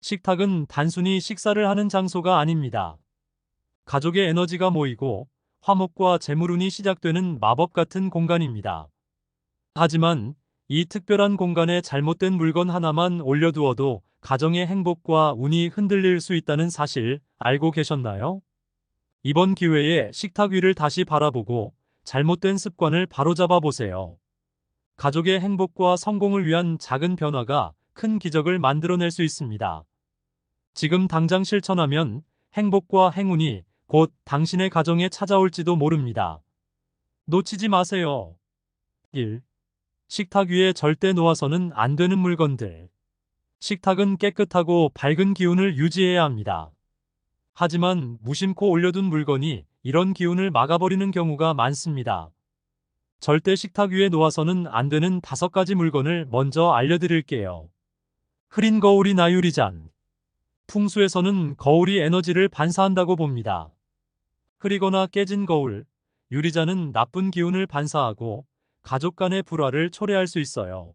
식탁은 단순히 식사를 하는 장소가 아닙니다. 가족의 에너지가 모이고 화목과 재물운이 시작되는 마법 같은 공간입니다. 하지만 이 특별한 공간에 잘못된 물건 하나만 올려두어도 가정의 행복과 운이 흔들릴 수 있다는 사실 알고 계셨나요? 이번 기회에 식탁 위를 다시 바라보고 잘못된 습관을 바로잡아 보세요. 가족의 행복과 성공을 위한 작은 변화가 큰 기적을 만들어낼 수 있습니다. 지금 당장 실천하면 행복과 행운이 곧 당신의 가정에 찾아올지도 모릅니다. 놓치지 마세요. 1. 식탁 위에 절대 놓아서는 안 되는 물건들. 식탁은 깨끗하고 밝은 기운을 유지해야 합니다. 하지만 무심코 올려둔 물건이 이런 기운을 막아버리는 경우가 많습니다. 절대 식탁 위에 놓아서는 안 되는 다섯 가지 물건을 먼저 알려드릴게요. 흐린 거울이나 유리잔. 풍수에서는 거울이 에너지를 반사한다고 봅니다. 흐리거나 깨진 거울, 유리잔은 나쁜 기운을 반사하고 가족 간의 불화를 초래할 수 있어요.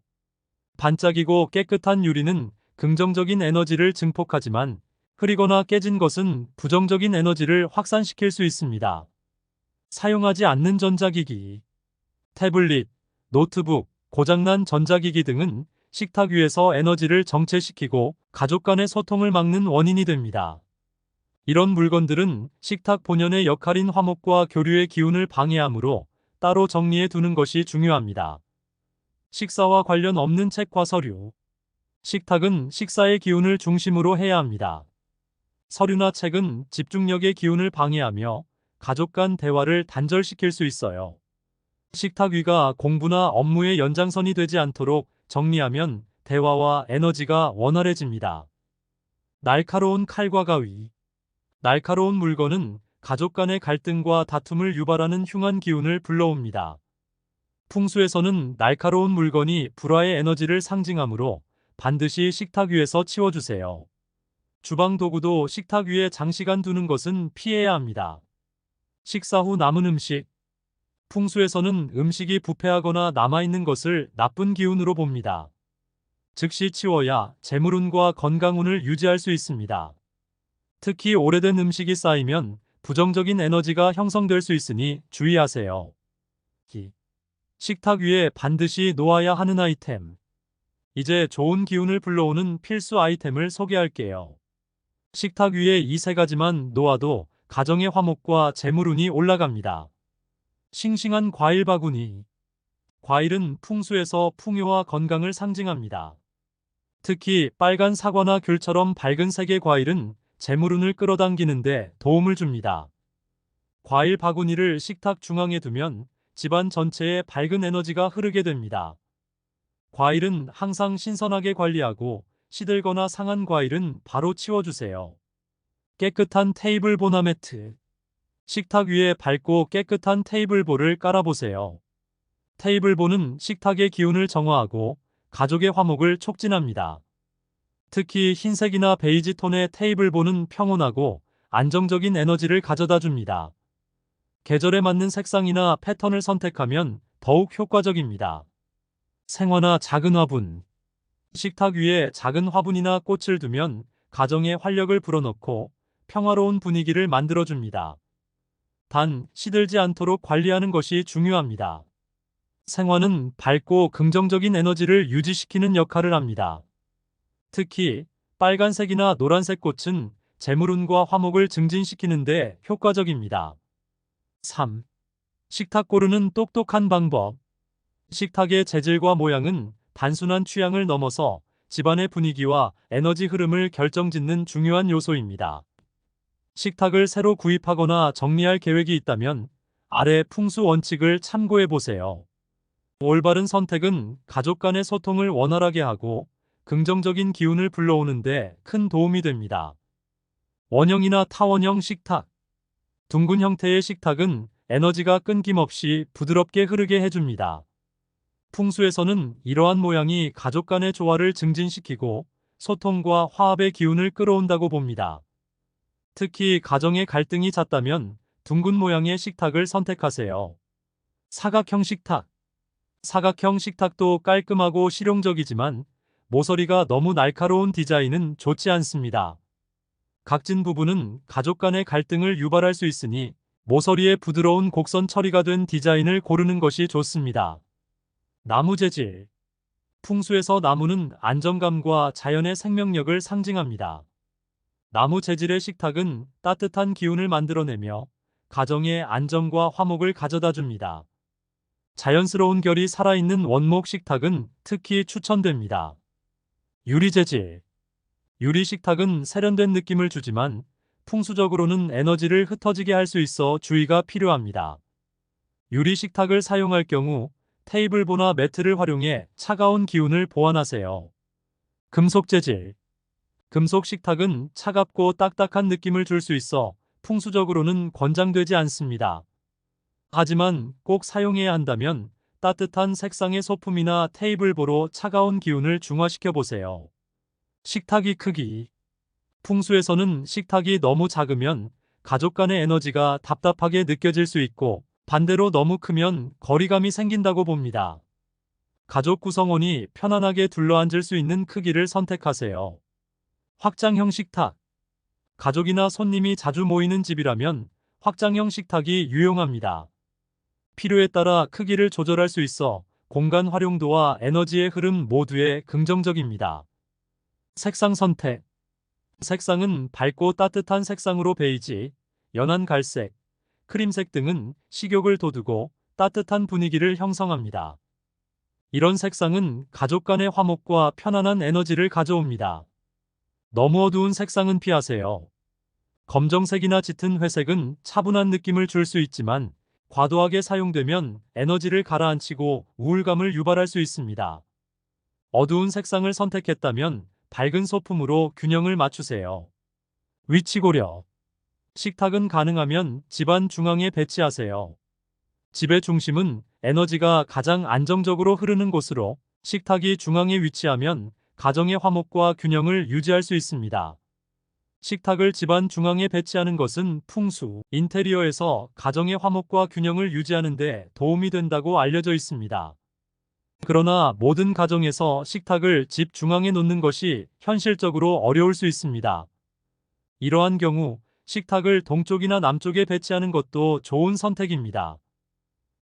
반짝이고 깨끗한 유리는 긍정적인 에너지를 증폭하지만 흐리거나 깨진 것은 부정적인 에너지를 확산시킬 수 있습니다. 사용하지 않는 전자기기, 태블릿, 노트북, 고장난 전자기기 등은 식탁 위에서 에너지를 정체시키고 가족 간의 소통을 막는 원인이 됩니다. 이런 물건들은 식탁 본연의 역할인 화목과 교류의 기운을 방해하므로 따로 정리해 두는 것이 중요합니다. 식사와 관련 없는 책과 서류. 식탁은 식사의 기운을 중심으로 해야 합니다. 서류나 책은 집중력의 기운을 방해하며 가족 간 대화를 단절시킬 수 있어요. 식탁 위가 공부나 업무의 연장선이 되지 않도록 정리하면 대화와 에너지가 원활해집니다. 날카로운 칼과 가위. 날카로운 물건은 가족 간의 갈등과 다툼을 유발하는 흉한 기운을 불러옵니다. 풍수에서는 날카로운 물건이 불화의 에너지를 상징하므로 반드시 식탁 위에서 치워주세요. 주방 도구도 식탁 위에 장시간 두는 것은 피해야 합니다. 식사 후 남은 음식. 풍수에서는 음식이 부패하거나 남아있는 것을 나쁜 기운으로 봅니다. 즉시 치워야 재물운과 건강운을 유지할 수 있습니다. 특히 오래된 음식이 쌓이면 부정적인 에너지가 형성될 수 있으니 주의하세요. 기. 식탁 위에 반드시 놓아야 하는 아이템. 이제 좋은 기운을 불러오는 필수 아이템을 소개할게요. 식탁 위에 이 세 가지만 놓아도 가정의 화목과 재물운이 올라갑니다. 싱싱한 과일 바구니. 과일은 풍수에서 풍요와 건강을 상징합니다. 특히 빨간 사과나 귤처럼 밝은 색의 과일은 재물운을 끌어당기는데 도움을 줍니다. 과일 바구니를 식탁 중앙에 두면 집안 전체에 밝은 에너지가 흐르게 됩니다. 과일은 항상 신선하게 관리하고 시들거나 상한 과일은 바로 치워주세요. 깨끗한 테이블 보나 매트. 식탁 위에 밝고 깨끗한 테이블보를 깔아보세요. 테이블보는 식탁의 기운을 정화하고 가족의 화목을 촉진합니다. 특히 흰색이나 베이지 톤의 테이블보는 평온하고 안정적인 에너지를 가져다 줍니다. 계절에 맞는 색상이나 패턴을 선택하면 더욱 효과적입니다. 생화나 작은 화분. 식탁 위에 작은 화분이나 꽃을 두면 가정에 활력을 불어넣고 평화로운 분위기를 만들어줍니다. 단, 시들지 않도록 관리하는 것이 중요합니다. 생화는 밝고 긍정적인 에너지를 유지시키는 역할을 합니다. 특히 빨간색이나 노란색 꽃은 재물운과 화목을 증진시키는데 효과적입니다. 3. 식탁 고르는 똑똑한 방법. 식탁의 재질과 모양은 단순한 취향을 넘어서 집안의 분위기와 에너지 흐름을 결정짓는 중요한 요소입니다. 식탁을 새로 구입하거나 정리할 계획이 있다면 아래 풍수 원칙을 참고해 보세요. 올바른 선택은 가족 간의 소통을 원활하게 하고 긍정적인 기운을 불러오는데 큰 도움이 됩니다. 원형이나 타원형 식탁. 둥근 형태의 식탁은 에너지가 끊김없이 부드럽게 흐르게 해줍니다. 풍수에서는 이러한 모양이 가족 간의 조화를 증진시키고 소통과 화합의 기운을 끌어온다고 봅니다. 특히 가정의 갈등이 잦다면 둥근 모양의 식탁을 선택하세요. 사각형 식탁. 사각형 식탁도 깔끔하고 실용적이지만 모서리가 너무 날카로운 디자인은 좋지 않습니다. 각진 부분은 가족 간의 갈등을 유발할 수 있으니 모서리에 부드러운 곡선 처리가 된 디자인을 고르는 것이 좋습니다. 나무 재질. 풍수에서 나무는 안정감과 자연의 생명력을 상징합니다. 나무 재질의 식탁은 따뜻한 기운을 만들어내며 가정의 안정과 화목을 가져다 줍니다. 자연스러운 결이 살아있는 원목 식탁은 특히 추천됩니다. 유리 재질. 유리 식탁은 세련된 느낌을 주지만 풍수적으로는 에너지를 흩어지게 할 수 있어 주의가 필요합니다. 유리 식탁을 사용할 경우 테이블보나 매트를 활용해 차가운 기운을 보완하세요. 금속 재질. 금속 식탁은 차갑고 딱딱한 느낌을 줄 수 있어 풍수적으로는 권장되지 않습니다. 하지만 꼭 사용해야 한다면 따뜻한 색상의 소품이나 테이블보로 차가운 기운을 중화시켜 보세요. 식탁이 크기. 풍수에서는 식탁이 너무 작으면 가족 간의 에너지가 답답하게 느껴질 수 있고 반대로 너무 크면 거리감이 생긴다고 봅니다. 가족 구성원이 편안하게 둘러앉을 수 있는 크기를 선택하세요. 확장형 식탁. 가족이나 손님이 자주 모이는 집이라면 확장형 식탁이 유용합니다. 필요에 따라 크기를 조절할 수 있어 공간 활용도와 에너지의 흐름 모두에 긍정적입니다. 색상 선택. 색상은 밝고 따뜻한 색상으로 베이지, 연한 갈색, 크림색 등은 식욕을 돋우고 따뜻한 분위기를 형성합니다. 이런 색상은 가족 간의 화목과 편안한 에너지를 가져옵니다. 너무 어두운 색상은 피하세요. 검정색이나 짙은 회색은 차분한 느낌을 줄 수 있지만 과도하게 사용되면 에너지를 가라앉히고 우울감을 유발할 수 있습니다. 어두운 색상을 선택했다면 밝은 소품으로 균형을 맞추세요. 위치 고려. 식탁은 가능하면 집안 중앙에 배치하세요. 집의 중심은 에너지가 가장 안정적으로 흐르는 곳으로 식탁이 중앙에 위치하면 가정의 화목과 균형을 유지할 수 있습니다. 식탁을 집안 중앙에 배치하는 것은 풍수, 인테리어에서 가정의 화목과 균형을 유지하는 데 도움이 된다고 알려져 있습니다. 그러나 모든 가정에서 식탁을 집 중앙에 놓는 것이 현실적으로 어려울 수 있습니다. 이러한 경우 식탁을 동쪽이나 남쪽에 배치하는 것도 좋은 선택입니다.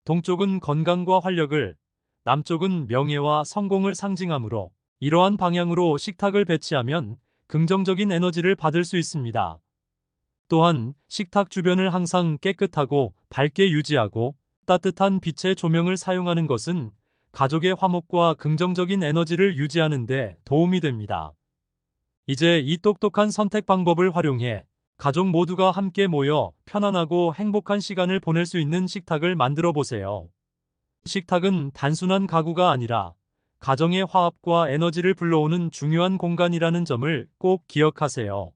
동쪽은 건강과 활력을, 남쪽은 명예와 성공을 상징하므로 이러한 방향으로 식탁을 배치하면 긍정적인 에너지를 받을 수 있습니다. 또한 식탁 주변을 항상 깨끗하고 밝게 유지하고 따뜻한 빛의 조명을 사용하는 것은 가족의 화목과 긍정적인 에너지를 유지하는 데 도움이 됩니다. 이제 이 똑똑한 선택 방법을 활용해 가족 모두가 함께 모여 편안하고 행복한 시간을 보낼 수 있는 식탁을 만들어 보세요. 식탁은 단순한 가구가 아니라 가정의 화합과 에너지를 불러오는 중요한 공간이라는 점을 꼭 기억하세요.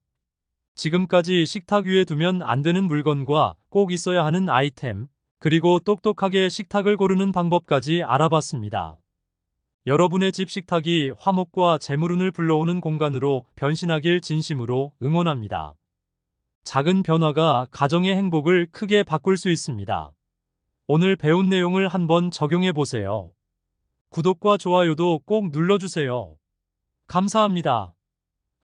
지금까지 식탁 위에 두면 안 되는 물건과 꼭 있어야 하는 아이템, 그리고 똑똑하게 식탁을 고르는 방법까지 알아봤습니다. 여러분의 집 식탁이 화목과 재물운을 불러오는 공간으로 변신하길 진심으로 응원합니다. 작은 변화가 가정의 행복을 크게 바꿀 수 있습니다. 오늘 배운 내용을 한번 적용해 보세요. 구독과 좋아요도 꼭 눌러주세요. 감사합니다.